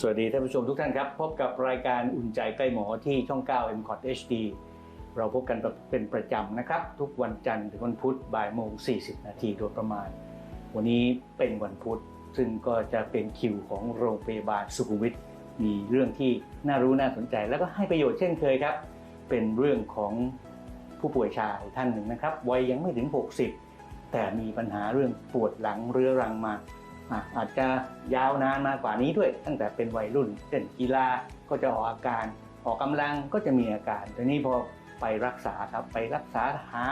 สวัสดีท่านผู้ชมทุกท่านครับ พบกับรายการอุ่นใจใกล้หมอที่ช่อง 9 m c o t HD เราพบกันเป็นประจำนะครับ ทุกวันจันทร์ถึงวันพุธบ่ายโมง 40 นาทีโดยประมาณ วันนี้เป็นวันพุธ ซึ่งก็จะเป็นคิวของโรงพยาบาลสุขุมวิทมีเรื่องที่น่ารู้น่าสนใจ แล้วก็ให้ประโยชน์เช่นเคยครับ เป็นเรื่องของผู้ป่วยชายท่านหนึ่งนะครับวัยยังไม่ถึง 60 แต่มีปัญหาเรื่องปวดหลังเรื้อรังมา อาจจะยาวนานมากกว่านี้ด้วย ตั้งแต่เป็นวัยรุ่นเล่นกีฬาก็จะออกอาการ ออกกำลังก็จะมีอาการทีนี้พอไปรักษาครับไปรักษาหา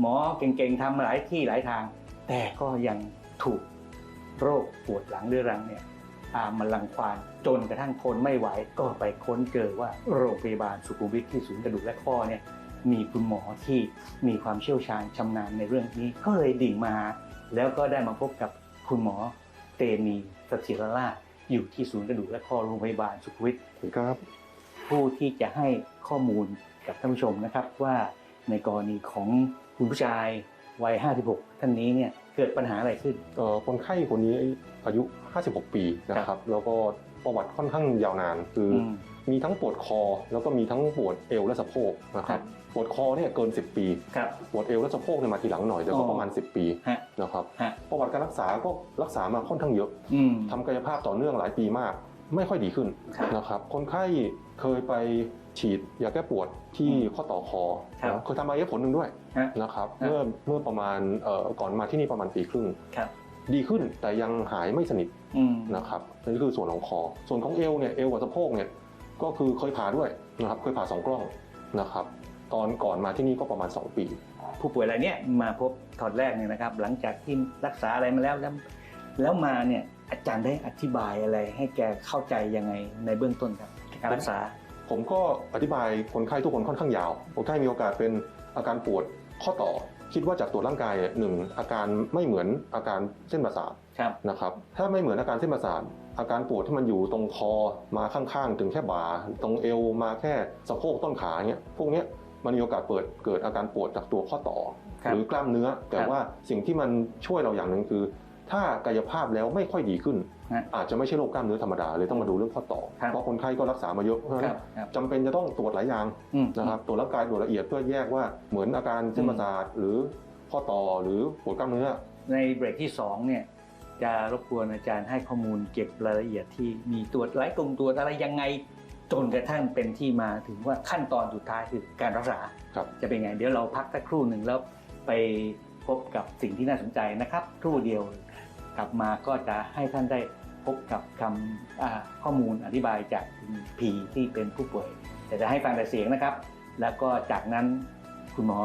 หมอเก่งๆทำหลายที่หลายทาง แต่ก็ยังถูกโรคปวดหลังเรื้อรังเนี่ยตามมาลังควานจนกระทั่งทนไม่ไหวก็ไปค้นเจอว่าโรงพยาบาลสุขุมวิทที่ศูนย์กระดูกและข้อเนี่ยมีคุณหมอที่มีความเชี่ยวชาญชำนาญในเรื่องนี้ก็เลยดิ่งมา แล้วก็ได้มาพบกับคุณหมอ เตมีสถิรราชอยู่ที่ศูนย์กระดูกและข้อโรงพยาบาลสุขวิทครับ ผู้ที่จะให้ข้อมูลกับท่านผู้ชมนะครับว่าในกรณีของคุณผู้ชายวัย 56 ท่านนี้เนี่ยเกิดปัญหาอะไรขึ้นเอ่อคนไข้คนนี้อายุ 56 ปีนะครับ แล้วก็ประวัติค่อนข้างยาวนานคืออ มมีทั้งปวดคอ แล้วก็มีทั้งปวดเอวและสะโพกนะคครัรับบปวดคอเนี่ยเกิน 10 ปีครับปวดเอวและสะโพกเนี่ยมาทีหลังหน่อยแต่อ๋ก็อประมาณ 10 ปีฮะนะครับฮะประวัติการรักษาก็รักษามาค่อนข้างเยอะอืมทำกายภาพต่อเนื่องหลายปีมาก ไม่ค่อยดีขึ้นครับนะครับคนไข้เคยไปฉีดยาแก้ปวดที่อืมข้อต่อคอครับนะเคยทำมาเอฟผลหนึ่งด้วยฮะนะครับฮะ เมื่อเมื่อประมาณเอ่อก่อนมาที่นี่ประมาณปีครึ่ง ครับดีขึ้นแต่ยังหายไม่สนิทอืมนะครับนี่คือส่วนของคอ ส่วนของเอวเนี่ยเอวกับสะโพกเนี่ย ก็คือเคยผ่าด้วยนะครับเคยผ่าสองกล้องนะครับตอนก่อนมาที่นี่ก็ประมาณ 2 ปี ผู้ป่วยรายเนี้ยมาพบตอนแรกเนี่ยนะครับ หลังจากที่รักษาอะไรมาแล้วแล้วแล้วมาเนี่ยอาจารย์ได้อธิบายอะไร ให้แกเข้าใจยังไงในเบื้องต้นครับการรักษา ผมก็อธิบายคนไข้ทุกคนค่อนข้างยาวคนไข้มีโอกาสเป็นอาการปวดข้อต่อ คิดว่าจากตัวร่างกายเนี่ยหนึ่งอาการไม่เหมือนอาการเส้นประสาทครับนะครับถ้าไม่เหมือนอาการเส้นประสาทอาการปวดที่มันอยู่ตรงคอมาข้างๆ ถึงแค่บ่า ตรงเอวมาแค่สะโพกต้นขาเนี่ยพวกเนี้ยมันมีโอกาสเปิดเกิดอาการปวดจากตัวข้อต่อครับหรือกล้ามเนื้อ แต่ครับว่าสิ่งที่มันช่วยเราอย่างหนึ่งคือ ถ้ากายภาพแล้วไม่ค่อยดีขึ้น ฮะ อาจจะไม่ใช่โรคกล้ามเนื้อธรรมดาเลยต้องมาดูเรื่องข้อต่อ ครับเพราะคนไข้ก็รักษามาเยอะเพราะฉะคนั้รันบครับจำเป็นจะต้องตรวจหลายอย่างอืมนะครับตรวจร่างกายตรวจละเอียดเพื่อแยกว่าเหมือนอาการเส้นประสาทหรือข้อต่อหรือปวดกล้ามเนื้อ ในเบรกที่2เนี่ยจะรบกวนอาจารย์ให้ข้อมูลเก็บรายละเอียดที่มีตรวจหลายกลุ่มตรวจอะไรยังไงจนกระทั่งเป็นที่มาถึงว่าขั้นตอนสุดท้ายคือการรักษา ครับ จะเป็นไง เดี๋ยวเราพักสักครู่หนึ่งแล้วไปพบกับสิ่งที่น่าสนใจนะครับ ครู่เดียวกลับมาก็จะให้ท่านได้ พบกับคำข้อมูลอธิบายจากคุณพีที่เป็นผู้ป่วย แต่จะให้ฟังแต่เสียงนะครับ แล้วก็จากนั้นคุณหมอ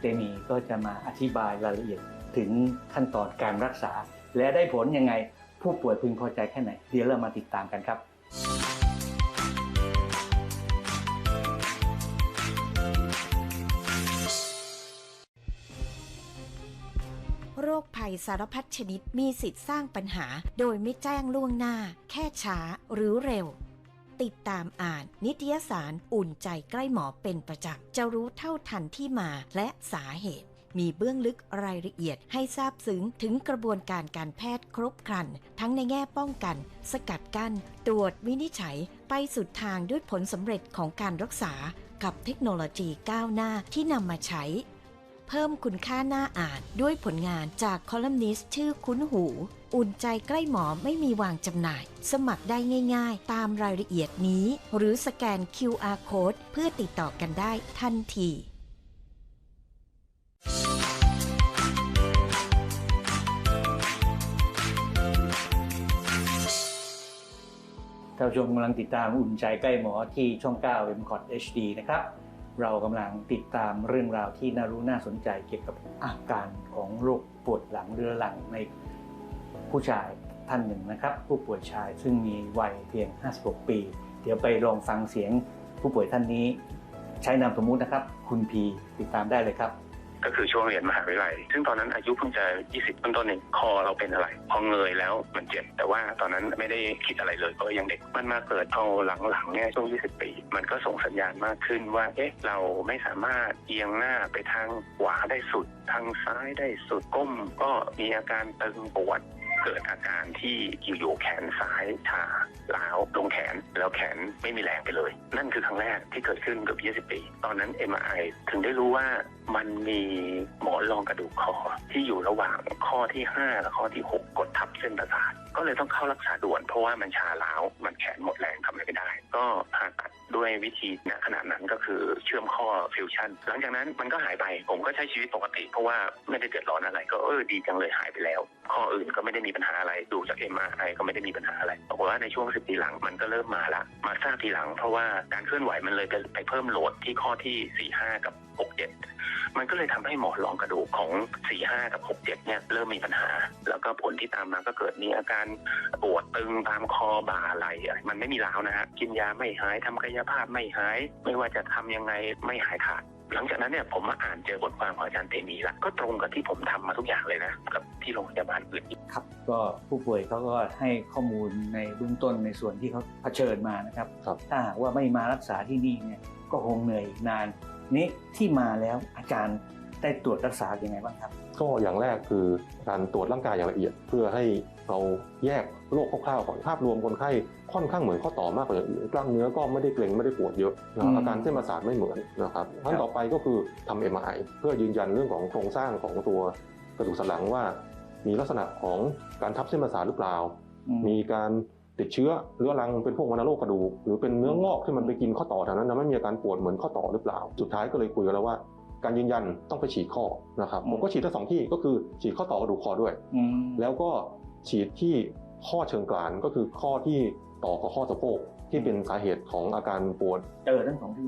เตมีก็จะมาอธิบายรายละเอียดถึงขั้นตอนการรักษา และได้ผลยังไงผู้ป่วยพึงพอใจแค่ไหน เดี๋ยวเรามาติดตามกันครับ สารพัดชนิดมีสิทธิ์สร้างปัญหา โดยไม่แจ้งล่วงหน้า แค่ช้าหรือเร็ว ติดตามอ่าน นิตยสารอุ่นใจใกล้หมอเป็นประจำจะรู้เท่าทันที่มาและสาเหตุ มีเบื้องลึกรายละเอียดให้ทราบซึ้งถึงกระบวนการการแพทย์ครบครัน ทั้งในแง่ป้องกัน สกัดกั้น ตรวจวินิจฉัย ไปสุดทางด้วยผลสำเร็จของการรักษากับเทคโนโลยีก้าวหน้าที่นำมาใช้ เพิ่มคุณค่าหน้าอ่านด้วยผลงานจากคอลัมนิสต์ชื่อคุ้นหู อุ่นใจใกล้หมอไม่มีวางจำหน่าย สมัครได้ง่ายๆ ตามรายละเอียดนี้ หรือสแกน QR Code เพื่อติดต่อกันได้ทันทีท่านผู้ชมกำลังติดตามอุ่นใจใกล้หมอที่ช่อง 9 m c o t HD นะครับ เรากำลังติดตามเรื่องราวที่น่ารู้น่าสนใจเกี่ยวกับอาการของโรคปวดหลังเรื้อรังในผู้ชายท่านหนึ่งนะครับ ผู้ป่วยชายซึ่งมีวัยเพียง 56 ปี เดี๋ยวไปลองฟังเสียงผู้ป่วยท่านนี้ ใช้นามสมมุตินะครับ คุณพีติดตามได้เลยครับ ก็คือช่วงเรียนมหาวิทยาลัย ซึ่งตอนนั้นอายุเพิ่งจะ 20ต้นต้นๆเองคอเราเป็นอะไร พอเงยแล้วมันเจ็บ แต่ว่าตอนนั้นไม่ได้คิดอะไรเลยเพราะยังเด็ก มันมาเกิดพอหลังๆเนี่ยช่วง 20 ปี มันก็ส่งสัญญาณมากขึ้นว่า เอ๊ะ เราไม่สามารถเอียงหน้าไปทางขวาได้สุด ทางซ้ายได้สุด ก้มก็มีอาการตึงปวด เกิดอาการที่อยู่ๆแขนซ้ายชาล้าวลงแขนแล้วแขนไม่มีแรงไปเลย นั่นคือครั้งแรกที่เกิดขึ้นเกับ 20 ปี ตอนนั้น MRI ถึงได้รู้ว่ามันมีหมอนรองกระดูกคอที่อยู่ระหว่างข้อที่ 5 และข้อที่ 6 กดทับเส้นประสาทก็เลยต้องเข้ารักษาด่วนเพราะว่ามันชาล้าวมันแขนหมดแรงทำอะไรไม่ได้ ก็ผ่าตัด ด้วยวิธีณขณะนั้นก็คือเชื่อมข้อฟิวชั่นหลังจากนั้นมันก็หายไปผมก็ใช้ชีวิตปกติ เพราะว่าไม่ได้เดือดร้อนอะไร ก็เออดีจังเลยหายไปแล้ว ข้ออื่นก็ไม่ได้มีปัญหาอะไรดูจากเอมาอะไรก็ไม่ได้มีปัญหาอะไรบอกฏว่าในช่วงสิบปีหลังมันก็เริ่มมาละมาทราบทีหลัง เพราะว่าการเคลื่อนไหวมันเลยไปเพิ่มโหลดที่ข้อที่4 5กับ 6 7 มันก็เลยทำให้หมอนรองกระดูกของ 4 5 กับ 6 7 เนี่ยเริ่มมีปัญหา แล้วก็ผลที่ตามมาก็เกิดมีอาการปวดตึงตามคอบ่าไหล่อะไรมันไม่มีร้าวนะฮะกินยาไม่หายทำกายภาพไม่หาย ไม่ว่าจะทำยังไงไม่หายขาดหลังจากนั้นเนี่ยผมมาอ่านเจอบทความของอาจารย์เตมีละก็ตรงกับที่ผมทำมาทุกอย่างเลยนะ กับที่โรงพยาบาลอื่นครับก็ผู้ป่วยเขาก็ให้ข้อมูลในเบื้องต้นในส่วนที่เขาเผชิญมานะครับครับถ้าหากว่าไม่มารักษาที่นี่เนี่ยก็คงเหนื่อยอีกนาน นี้ที่มาแล้วอาจารย์ได้ตรวจรักษาอย่างไงบ้างครับ ก็อย่างแรกคือการตรวจร่างกายอย่างละเอียด เพื่อให้เราแยกโรคคร่าวๆก่อนภาพรวมคนไข้ค่อนข้างเหมือนข้อต่อมากกว่าอย่างอื่นกล้ามเนื้อก็ไม่ได้เกร็งไม่ได้ปวดเยอะนะครับอืมอาการเส้นประสาทไม่เหมือนนะครับขั้นต่อไปก็คือทำ MRI เพื่อยืนยันเรื่องของโครงสร้างของตัวกระดูกสันหลังว่า มีลักษณะของการทับเส้นประสาทหรือเปล่าอืมีการ ติดเชื้อเรื้อรังเป็นพวกวัณโรคกระดูกหรือเป็นเนื้องอกที่มันไปกินข้อต่อแถวนั้นทำให้มีอาการปวดเหมือนข้อต่อหรือเปล่า สุดท้ายก็เลยคุยกันแล้วว่าการยืนยันต้องไปฉีดข้อนะครับผมก็ฉีดทั้งสองที่ก็คือฉีดข้อต่อกระดูกคอด้วยอืมแล้วก็ฉีดที่ข้อเชิงกรานก็คือข้อที่ต่อกับข้อสะโพกที่เป็นสาเหตุของอาการปวดเจอทั้งสองที่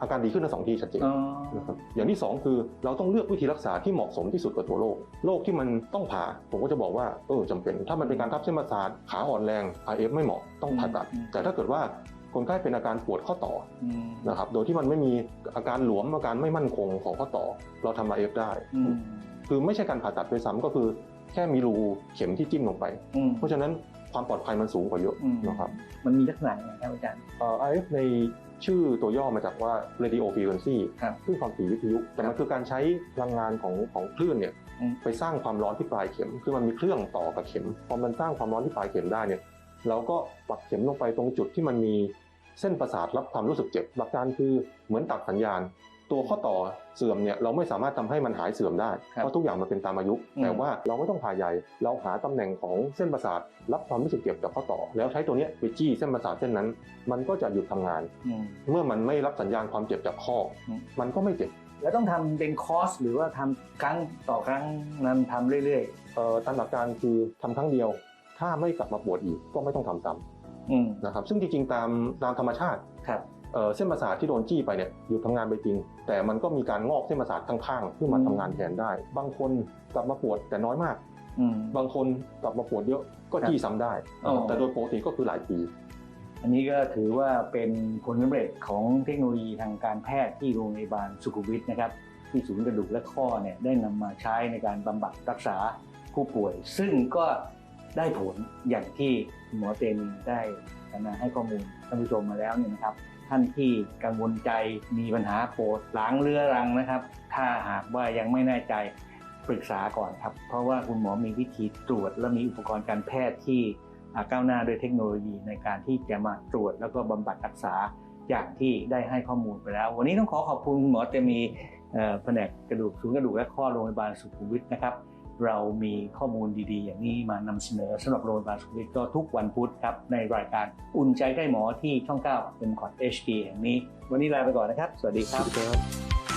อาการดีขึ้นทั้งสองที่ชัดเจนอ๋อนะครับอย่างที่สองคือเราต้องเลือกวิธีรักษาที่เหมาะสมที่สุดกับตัวโรคโรคที่มันต้องผ่า ผมก็จะบอกว่าเออจำเป็น ถ้ามันเป็นการทับเส้นประสาทขาอ่อนแรง IF ไม่เหมาะต้องผ่าตัด แต่ถ้าเกิดว่าคนไข้เป็นอาการปวดข้อต่ออืมนะครับโดยที่มันไม่มีอาการหลวมอาการไม่มั่นคงของข้อต่อ เราทำ IF ได้อืมคือไม่ใช่การผ่าตัดด้วยซ้ำก็คือแค่มีรูเข็มที่จิ้มลงไปอืมเพราะฉะนั้นความปลอดภัยมันสูงกว่าเยอะอืมนะครับมันมีลักษณะยังไงครับอาจารย์เอ่อ IF ใน ชื่อตัวย่อมาจากว่า radio frequency ครับคลื่นความถี่วิทยุ แต่มันคือการใช้พลังงานของของคลื่นเนี่ยอืมไปสร้างความร้อนที่ปลายเข็ม คือมันมีเครื่องต่อกับเข็ม พอมันสร้างความร้อนที่ปลายเข็มได้เนี่ย เราก็ปักเข็มลงไปตรงจุดที่มันมีเส้นประสาทรับความรู้สึกเจ็บ หลักการคือเหมือนตัดสัญญาณ ตัวข้อต่อเสื่อมเนี่ยเราไม่สามารถทำให้มันหายเสื่อมได้ครับเพราะทุกอย่างมันเป็นตามอายุอืมแต่ว่าเราไม่ต้องผ่าใหญ่เราหาตำแหน่งของเส้นประสาทรับความรู้สึกเจ็บจากข้อต่อ แล้วใช้ตัวเนี้ยไปจี้เส้นประสาทเส้นนั้น มันก็จะหยุดทำงานอืมเมื่อมันไม่รับสัญญาณความเจ็บจากข้ออมมันก็ไม่เจ็บแล้วต้องทำเป็นคอร์สหรือว่าทำครั้งต่อครั้งนั้นทำเรื่อยเอ่อตามหลักการคือทำครั้งเดียว ถ้าไม่กลับมาปวดอีกก็ไม่ต้องทำซ้ๆอืมำนะครับซึ่งจริงๆตามตามธรรมชาติครับ เอ่อเส้นประสาทที่โดนจี้ไปเนี่ยหยุดทำงานไปจริง แต่มันก็มีการงอกเส้นประสาทข้างๆเพื่อมาอืมทำงานแทนได้ บางคนกลับมาปวดแต่น้อยมากอืมบางคนกลับมาปวดเยอะก็ครับจี้ซ้ำได้อ๋อแต่โดยปกติก็คือหลายปี อันนี้ก็ถือว่าเป็นผลสำเร็จของเทคโนโลยีทางการแพทย์ที่โรงพยาบาลสุขุมวิทนะครับ ที่ศูนย์กระดูกและข้อเนี่ยได้นำมาใช้ในการบำบัดรักษาผู้ป่วย ซึ่งก็ได้ผลอย่างที่หมอเตนได้กรุณาให้ข้อมูลท่านผู้ชมมาแล้วเนี่ยนะครับ ท่านที่กังวลใจมีปัญหาปวดหลังเรื้อรังนะครับ ถ้าหากว่ายังไม่แน่ใจปรึกษาก่อนครับ เพราะว่าคุณหมอมีวิธีตรวจ และมีอุปกรณ์การแพทย์ที่ก้าวหน้าด้วยเทคโนโลยีในการที่จะมาตรวจแล้วก็บำบัดรักษาอย่างที่ได้ให้ข้อมูลไปแล้ว วันนี้ต้องขอขอบคุณคุณหมอเตมีแผนกกระดูกศูนย์กระดูกและข้อโรงพยาบาลสุขุมวิทนะครับ เรามีข้อมูลดีๆ อย่างนี้มานำเสนอสำหรับโรงพยาบาลสุขุมวิทก็ทุกวันพุธครับ ในรายการอุ่นใจใกล้หมอที่ช่อง 9 เป็นคอร์ด HD แห่งนี้ วันนี้ลาไปก่อนนะครับ สวัสดีครับ